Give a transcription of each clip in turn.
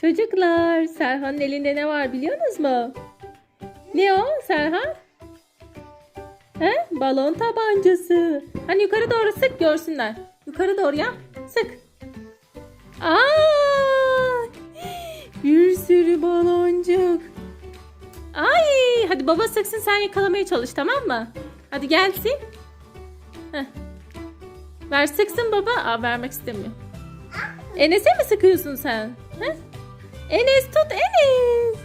Çocuklar, Serhan'ın elinde ne var biliyorsunuz mu? Ne o Serhan? He? Balon tabancası. Hani yukarı doğru sık görsünler. Yukarı doğru ya. Sık. Aa! Bir sürü baloncuk. Ay! Hadi baba sıksın sen yakalamaya çalış tamam mı? Hadi gelsin. Heh. Ver sıksın baba. Aa, vermek istemiyor. Enes'e mi sıkıyorsun sen? He? Enes tut Enes.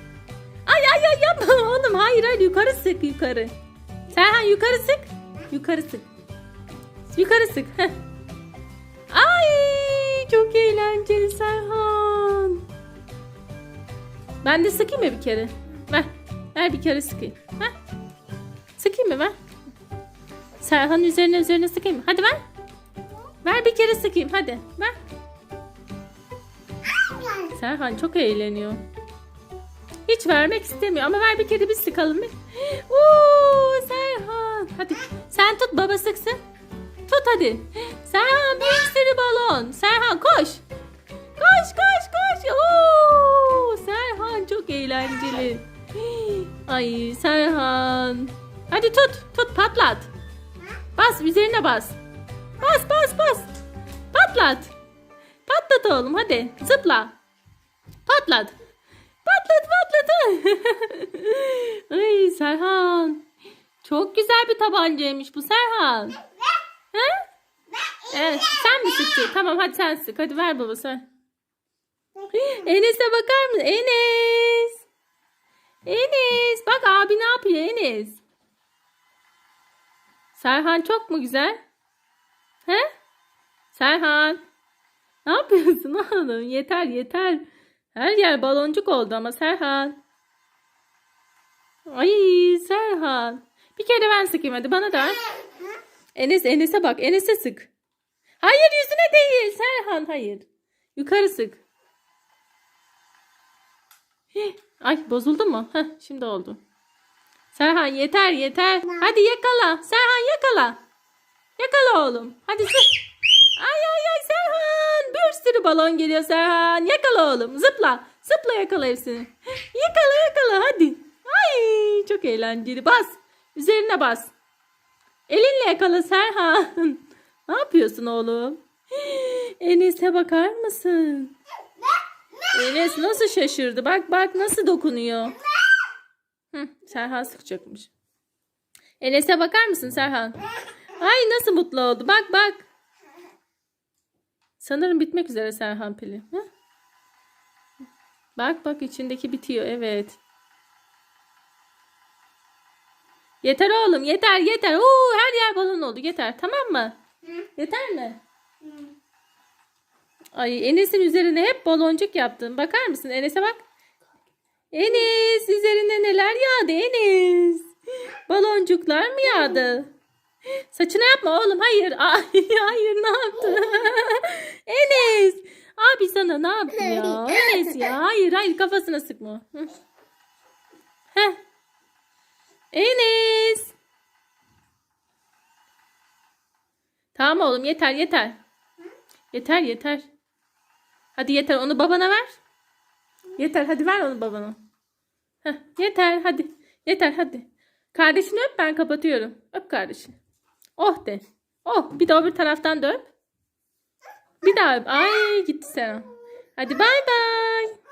Ay ay ay yapma oğlum. Hayır hayır yukarı sık yukarı. Serhan yukarı sık. Yukarı sık. Yukarı sık. Ay çok eğlenceli Serhan. Ben de sıkayım mı bir kere? Ver. Ver bir kere sıkayım. Ver. Sıkayım mı ver? Serhan üzerine üzerine sıkayım mı? Hadi ver. Ver bir kere sıkayım hadi. Ver. Serhan çok eğleniyor. Hiç vermek istemiyor ama ver bir kere bir sıkalım. Oo Serhan. Hadi sen tut baba sıksın. Tut hadi. Serhan bir sürü balon. Serhan koş. Koş koş koş. Oo Serhan çok eğlenceli. Ay Serhan. Hadi tut tut patlat. Bas üzerine bas. Bas bas bas. Patlat. Patlat oğlum hadi. Zıpla. Patlat. Patlat patlat. Ay Serhan. Çok güzel bir tabancaymış bu Serhan. He? Evet, sen mi sıkacaksın? Tamam hadi sen sık. Hadi ver baba sen. Enes'e bakar mısın? Enes. Enes. Bak abi ne yapıyor Enes? Serhan çok mu güzel? He? Serhan. Ne yapıyorsun oğlum? Yeter yeter. Her yer baloncuk oldu ama Serhan. Ay Serhan. Bir kere ben sıkayım hadi bana da. Enes Enes'e bak. Enes'e sık. Hayır yüzüne değil Serhan hayır. Yukarı sık. Ay bozuldu mu? Heh, şimdi oldu. Serhan yeter yeter. Hadi yakala. Serhan yakala. Yakala oğlum. Hadi sık. Ay ay ay sürü balon geliyor Serhan. Yakala oğlum. Zıpla. Zıpla yakala hepsini. Yakala yakala hadi. Ay çok eğlenceli. Bas. Üzerine bas. Elinle yakala Serhan. Ne yapıyorsun oğlum? Enes'e bakar mısın? Enes nasıl şaşırdı? Bak bak nasıl dokunuyor. Hı, Serhan sıkacakmış. Enes'e bakar mısın Serhan? Ay nasıl mutlu oldu. Bak bak. Sanırım bitmek üzere Serhan pili. Hı? Bak bak içindeki bitiyor. Evet. Yeter oğlum yeter yeter. Oo, her yer balon oldu. Yeter tamam mı? Yeter mi? Ay Enes'in üzerine hep baloncuk yaptın. Bakar mısın Enes'e bak. Enes üzerine neler yağdı Enes? Baloncuklar mı yağdı? Saçına yapma oğlum hayır. Ay, hayır ne yaptın? Abi sana ne yaptı ya? Enes ya. Hayır hayır kafasına sıkma. Heh. Enes. Tamam oğlum yeter yeter. Yeter yeter. Hadi yeter onu babana ver. Yeter hadi ver onu babana. Heh, yeter hadi. Yeter hadi. Kardeşini öp ben kapatıyorum. Öp kardeşini. Oh de. Oh bir de öbür taraftan da öp. Bir daha. Ay gitti sen. Hadi bay bay.